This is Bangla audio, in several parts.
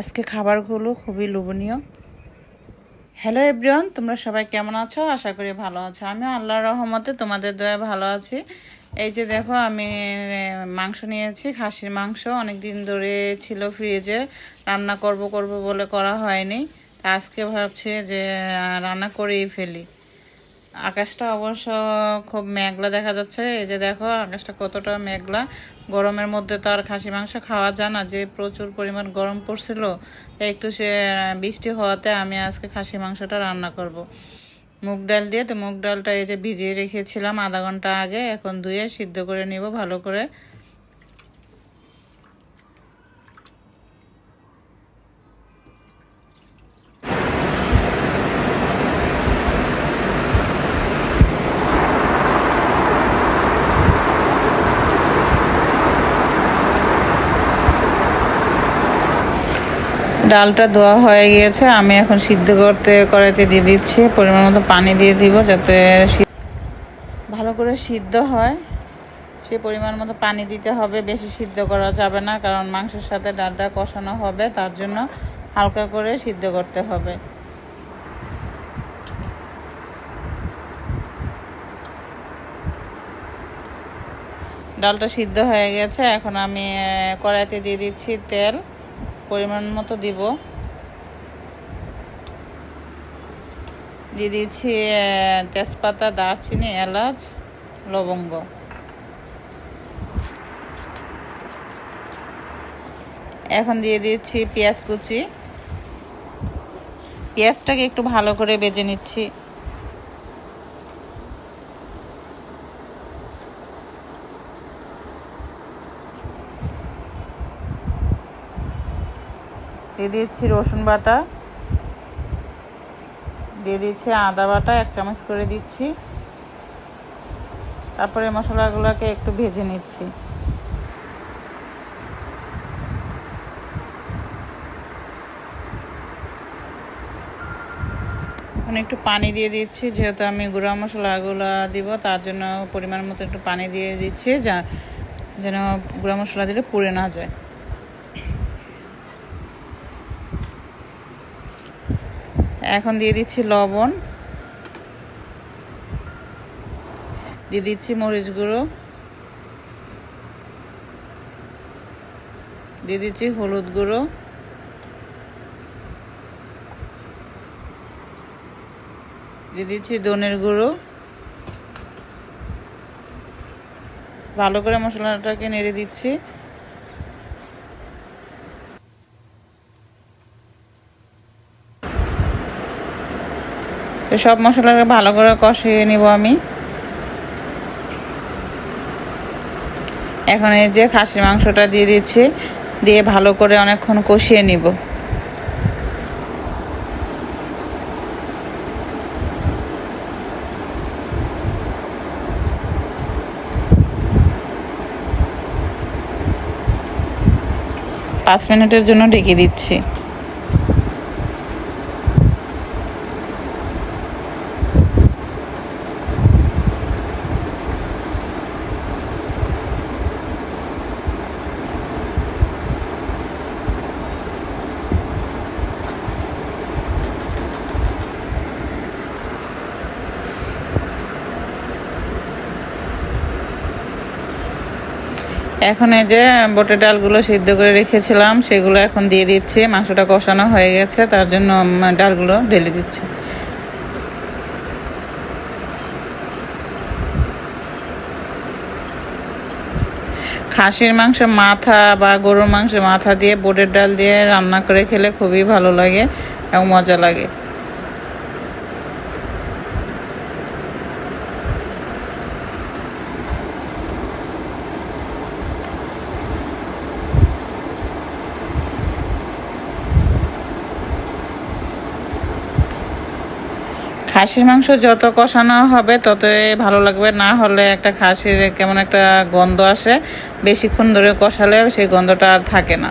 আজকে খাবারগুলো খুবই লোভনীয়। হ্যালো এভরিওয়ান তোমরা সবাই কেমন আছো? আশা করি ভালো আছো। আমি আল্লাহর রহমতে তোমাদের দয়া ভালো আছি। এই যে দেখো, আমি মাংস নিয়েছি, খাসির মাংস। অনেক দিন ধরে ছিল ফ্রিজে, রান্না করব করব বলে করা হয়নি। আজকে ভাবছি যে রান্না করেই ফেলি। আকাশটা অবশ্য খুব মেঘলা দেখা যাচ্ছে। এই যে দেখো, আকাশটা কতটা মেঘলা। গরমের মধ্যে তো আর খাসি মাংস খাওয়া যায় না। যে প্রচুর পরিমাণ গরম পড়ছিল, একটু সে বৃষ্টি হওয়াতে আমি আজকে খাসি মাংসটা রান্না করব। মুগ ডাল দিয়ে তো মুগ ডালটা এই যে ভিজিয়ে রেখেছিলাম আধা ঘণ্টা আগে। এখন ধুয়ে সিদ্ধ করে নিব ভালো করে। ডালটা ধোয়া হয়ে গিয়েছে, আমি এখন সিদ্ধ করতে কড়াইতে দিয়ে দিচ্ছি, পরিমাণ মতো পানি দিয়ে দিব যাতে ভালো করে সিদ্ধ হয়। সে পরিমাণ মতো পানি দিতে হবে, বেশি সিদ্ধ করা যাবে না, কারণ মাংসের সাথে ডালটা কষানো হবে, তার জন্য হালকা করে সিদ্ধ করতে হবে। ডালটা সিদ্ধ হয়ে গেছে, এখন আমি কড়াইতে দিয়ে দিচ্ছি তেল। পরিমাণ মতো দিব। দিয়ে আহ, তেজপাতা দারচিনি এলাচ লবঙ্গ। এখন দিয়ে দিচ্ছি পেঁয়াজ কুচি। পেঁয়াজটাকে একটু ভালো করে বেজে নিচ্ছি। দিয়ে দিচ্ছি রসুন বাটা। দিয়ে দিচ্ছি আদা বাটা, এক চামচ করে দিচ্ছি। তারপরে মশলাগুলোকে একটু ভেজে নিচ্ছি। এখন একটু পানি দিয়ে দিচ্ছি, যেহেতু আমি গুঁড়া মশলাগুলো দিব, তার জন্য পরিমাণ মতো একটু পানি দিয়ে দিচ্ছি, যা যেন গুঁড়া মশলা দিলে পুড়ে না যায়। এখন দিয়ে দিচ্ছি লবণ। দিয়ে দিচ্ছি মরিচ গুঁড়ো। দিয়ে দিচ্ছি হলুদ গুঁড়ো। দিয়ে দিচ্ছি দনের গুঁড়ো। ভালো করে মশলাটাকে নেড়ে দিচ্ছি। তো সব মশলাকে ভালো করে কষিয়ে নিব আমি। এখন এই যে খাসি মাংসটা দিয়ে দিচ্ছি, দিয়ে ভালো করে অনেকক্ষণ কষিয়ে নিব। পাঁচ মিনিটের জন্য ঢেকে দিচ্ছি। এখন এই যে বটে ডালগুলো সিদ্ধ করে রেখেছিলাম, সেগুলো এখন দিয়ে দিচ্ছি। মাংসটা কষানো হয়ে গেছে, তার জন্য ডালগুলো ঢেলে দিচ্ছি। খাসির মাংস মাথা বা গরুর মাংস মাথা দিয়ে বোটের ডাল দিয়ে রান্না করে খেলে খুবই ভালো লাগে এবং মজা লাগে। খাসির মাংস যত কষানো হবে, ততই ভালো লাগবে। না হলে একটা খাসির কেমন একটা গন্ধ আসে। বেশিক্ষণ ধরে কষালে সেই গন্ধটা আর থাকে না।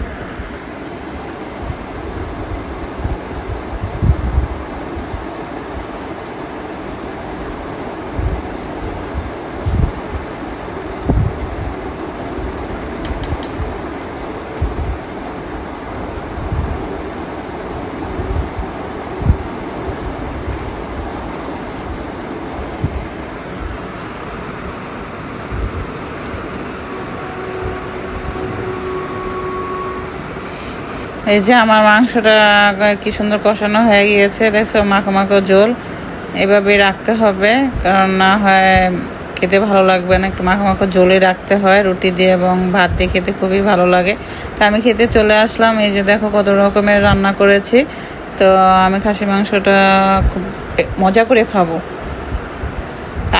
এই যে আমার মাংসটা কি সুন্দর কষানো হয়ে গিয়েছে, দেখছ, মাখো মাখো ঝোল। এভাবেই রাখতে হবে, কারণ না হয় খেতে ভালো লাগবে না। একটু মাখো মাখো ঝোলে রাখতে হয়, রুটি দিয়ে এবং ভাত দিয়ে খেতে খুবই ভালো লাগে। তো আমি খেতে চলে আসলাম, এই যে দেখো কত রকমের রান্না করেছি। তো আমি খাসি মাংসটা খুব মজা করে খাব।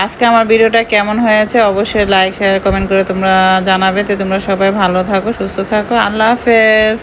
আজকে আমার ভিডিওটা কেমন হয়েছে অবশ্যই লাইক শেয়ার কমেন্ট করে তোমরা জানাবে। তো তোমরা সবাই ভালো থাকো, সুস্থ থাকো। আল্লাহ হাফেজ।